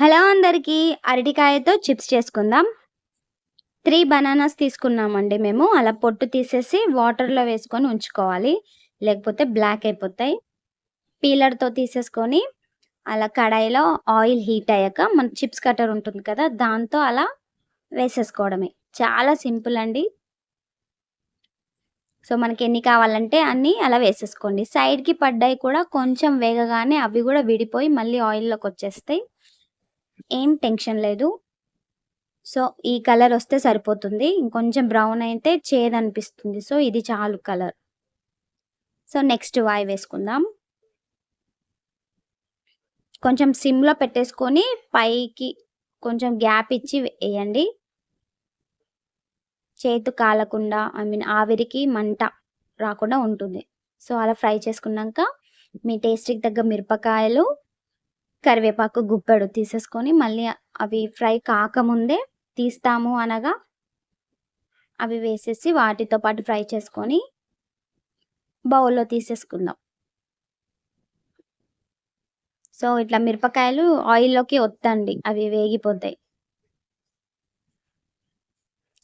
Hello అందరికీ అరటికాయతో chips చేసుకుందాం. త్రీ బనానాస్ తీసుకున్నామండి మేము. అలా పొట్టు తీసేసి వాటర్లో వేసుకొని ఉంచుకోవాలి. లేకపోతే బ్లాక్ అయిపోతాయి. పీలర్తో తీసేసుకొని అలా కడాయిలో ఆయిల్ హీట్ అయ్యాక మన చిప్స్ కట్టర్ ఉంటుంది కదా దాంతో అలా వేసేసుకోవడమే. చాలా సింపుల్ అండి. సో మనకి ఎన్ని కావాలంటే అన్నీ అలా వేసేసుకోండి. సైడ్కి పడ్డాయి కూడా కొంచెం వేగగానే అవి కూడా విడిపోయి మళ్ళీ ఆయిల్లోకి వచ్చేస్తాయి. ఏం టెన్షన్ లేదు. సో ఈ కలర్ వస్తే సరిపోతుంది. ఇంకొంచెం బ్రౌన్ అయితే చేదు అనిపిస్తుంది సో ఇది చాలు కలర్. సో నెక్స్ట్ వాయి వేసుకుందాం. కొంచెం సిమ్లో పెట్టేసుకొని పైకి కొంచెం గ్యాప్ ఇచ్చి వేయండి. చేతు కాలకుండా ఐ మీన్ ఆవిరికి మంట రాకుండా ఉంటుంది. సో అలా ఫ్రై చేసుకున్నాక మీ టేస్ట్కి తగ్గ మిరపకాయలు కరివేపాకు గుప్పెడు తీసేసుకొని మళ్ళీ అవి ఫ్రై కాకముందే తీస్తాము అనగా అవి వేసేసి వాటితో పాటు ఫ్రై చేసుకొని బౌల్లో తీసేసుకుందాం. సో ఇట్లా మిరపకాయలు ఆయిల్లోకి వత్తండి అవి వేగిపోతాయి.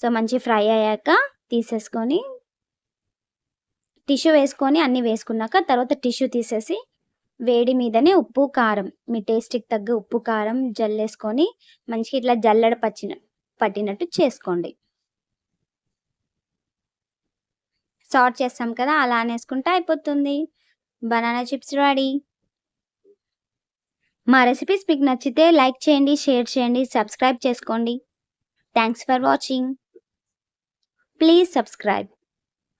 సో మంచి ఫ్రై అయ్యాక తీసేసుకొని టిష్యూ వేసుకొని అన్నీ వేసుకున్నాక తర్వాత టిష్యూ తీసేసి వేడి మీదనే ఉప్పు కారం. మీ టేస్ట్కి తగ్గ ఉప్పు కారం జల్లేసుకొని మంచిగా ఇట్లా జల్లెడ పచ్చిన పట్టినట్టు చేసుకోండి. సార్ట్ చేస్తాం కదా అలా అనేసుకుంటే అయిపోతుంది. Banana chips ready. మా రెసిపీస్ మీకు నచ్చితే లైక్ చేయండి షేర్ చేయండి సబ్స్క్రైబ్ చేసుకోండి. Thanks for watching please subscribe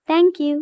thank you